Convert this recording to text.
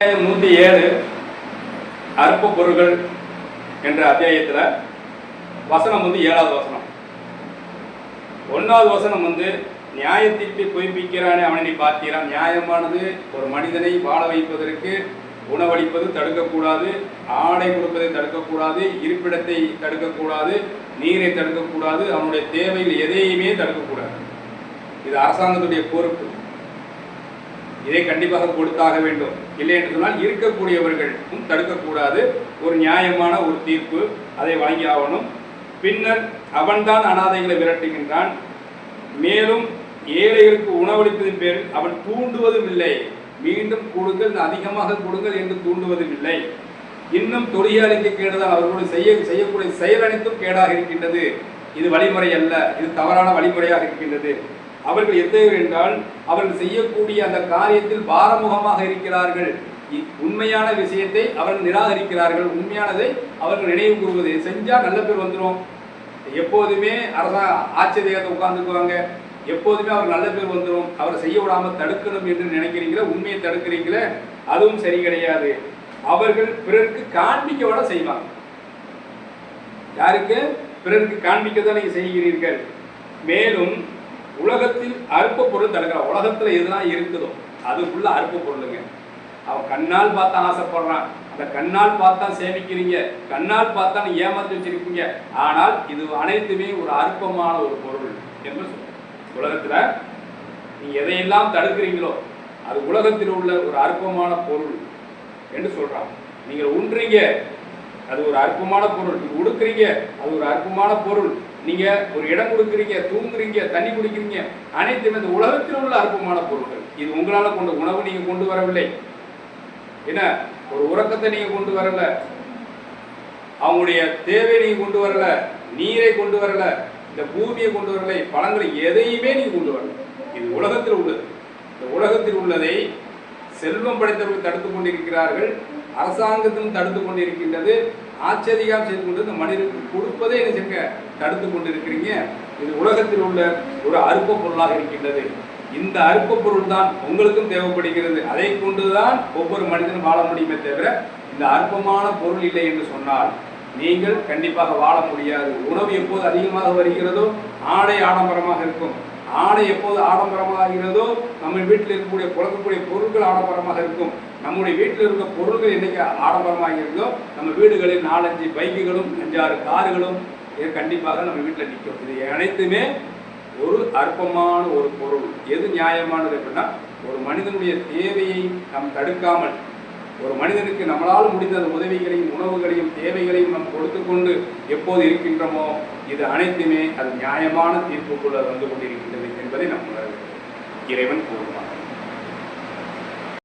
நூற்றி ஏழு அற்ப பொருள்கள் என்ற அத்தியாயத்தில் வசனம் வந்து ஏழாவது வசனம். ஒன்றாவது வசனம் வந்து நியாயத்திற்கு பொய்ப்பிக்கிறானே அவனை நீ பார்த்தீரான் நியாயமானது ஒரு மனிதனை வாழ வைப்பதற்கு உணவளிப்பது தடுக்கக்கூடாது ஆடை கொடுப்பதை தடுக்கக்கூடாது இருப்பிடத்தை தடுக்கக்கூடாது நீரை தடுக்கக்கூடாது அவனுடைய தேவைகள் எதையுமே தடுக்கக்கூடாது. இது அரசாங்கத்துடைய பொறுப்பு. இதை கண்டிப்பாக கொடுத்தாக வேண்டும். இல்லை என்று சொன்னால் இருக்கக்கூடியவர்களுக்கும் தடுக்கக்கூடாது. ஒரு நியாயமான ஒரு தீர்ப்பு அதை வழங்கி ஆகணும். பின்னர் அவன்தான் அனாதைகளை விரட்டுகின்றான் மேலும் ஏழைகளுக்கு உணவளிப்பதின் பேரில் அவன் தூண்டுவதும் இல்லை. மீண்டும் கொடுங்கள் அதிகமாக கொடுங்கள் என்று தூண்டுவதும் இல்லை. இன்னும் தொழிலாளிக்கு கேடுதான் அவர்களுடைய செய்ய செய்யக்கூடிய செயல் அனைத்தும் கேடாக இருக்கின்றது. இது வழிமுறை அல்ல. இது தவறான வழிமுறையாக இருக்கின்றது. அவர்கள் எத்தகையவர் என்றால் அவர்கள் செய்யக்கூடிய அந்த காரியத்தில் பாரமுகமாக இருக்கிறார்கள். இ- உண்மையான விஷயத்தை அவர்கள் நிராகரிக்கிறார்கள். உண்மையானதை அவர்கள் நினைவு கூறுவது. செஞ்சால் நல்ல பேர் வந்துடும் எப்போதுமே அரசா ஆச்சரியத்தை உட்கார்ந்துக்குவாங்க. எப்போதுமே அவர் நல்ல பேர் வந்துடும் அவரை செய்ய விடாம தடுக்கணும் என்று நினைக்கிறீங்களா உண்மையை தடுக்கிறீங்களே அதுவும் சரி கிடையாது. அவர்கள் பிறருக்கு காண்பிக்க விட செய்வாங்க. யாருக்கு? பிறருக்கு காண்பிக்க தான் நீங்கள் செய்கிறீர்கள். மேலும் உலகத்தில் அற்ப பொருள் தடுக்கிறான் உலகத்துல எதுலாம் இருக்குதோ அது ஃபுல்லாக அற்ப பொருளுங்க. அவன் கண்ணால் பார்த்தா ஆசைப்படுறான். அந்த கண்ணால் பார்த்தா சேமிக்கிறீங்க. கண்ணால் பார்த்தா நீ ஏமாத்தி வச்சிருக்கீங்க. ஆனால் இது அனைத்துமே ஒரு அற்பமான ஒரு பொருள் என்று சொல்றோம் உலகத்துல நீங்கள் எதையெல்லாம் தடுக்கிறீங்களோ அது உலகத்தில் உள்ள ஒரு அற்பமான பொருள் என்று சொல்றான். நீங்கள் உண்றீங்க அது ஒரு அற்பமான பொருள். நீங்க உடுக்குறீங்க அது ஒரு அற்பமான பொருள். நீங்க ஒரு இடம் கொடுக்குறீங்க தூங்குறீங்க தண்ணி குடிக்கிறீங்க அனைத்துமே இந்த உலகத்தில் உள்ள அற்பமான பொருட்கள். இது உங்களால் கொண்ட உணவு நீங்கள் கொண்டு வரவில்லை. என்ன? ஒரு உறக்கத்தை நீங்கள் கொண்டு வரல. அவங்களுடைய தேவை நீங்கள் கொண்டு வரல. நீரை கொண்டு வரல. இந்த பூமியை கொண்டு வரலை. பழங்களை எதையுமே நீங்கள் கொண்டு வரல. இது உலகத்தில் உள்ளது. இந்த உலகத்தில் உள்ளதை செல்வம் படைத்தவர்கள் தடுத்து கொண்டிருக்கிறார்கள். அரசாங்கத்திலும் தடுத்து கொண்டிருக்கின்றது. ஆச்சரியம் செய்து கொண்டு இந்த மனிதனுக்கு கொடுப்பதே என்ன செய்ய தடுத்து கொண்டிருக்கிறீங்க. இது உலகத்தில் உள்ள ஒரு அற்ப பொருளாக இருக்கின்றது. இந்த அற்ப பொருள் தான் உங்களுக்கும் தேவைப்படுகிறது. அதை கொண்டுதான் ஒவ்வொரு மனிதனும் வாழ முடியுமே தவிர இந்த அற்பமான பொருள் இல்லை என்று சொன்னால் நீங்கள் கண்டிப்பாக வாழ முடியாது. உணவு எப்போது அதிகமாக வருகிறதோ ஆடை ஆடம்பரமாக இருக்கும். ஆடை எப்போது ஆடம்பரமாக ஆகிறதோ நம்ம வீட்டில் இருக்கக்கூடிய புழக்கக்கூடிய பொருட்கள் ஆடம்பரமாக இருக்கும். நம்முடைய வீட்டில் இருக்க பொருட்கள் என்னைக்கு ஆடம்பரமாக இருக்கோ நம்ம வீடுகளில் நாலஞ்சு பைக்குகளும் அஞ்சாறு கார்களும் இது கண்டிப்பாக நம்ம வீட்டில் நிற்கும். இது அனைத்துமே ஒரு அற்பமான ஒரு பொருள். எது நியாயமானது அப்படின்னா ஒரு மனிதனுடைய தேவையை நாம் தடுக்காமல் ஒரு மனிதனுக்கு நம்மளால் முடிந்த உதவிகளையும் உணவுகளையும் தேவைகளையும் நாம் கொடுத்து கொண்டு எப்போது இருக்கின்றோமோ இது அனைத்துமே அது நியாயமான தீர்ப்புக்குள்ள வந்து கொண்டிருக்கின்றது என்பதை நாம் உணர வேண்டும். இறைவன் கூறுவார்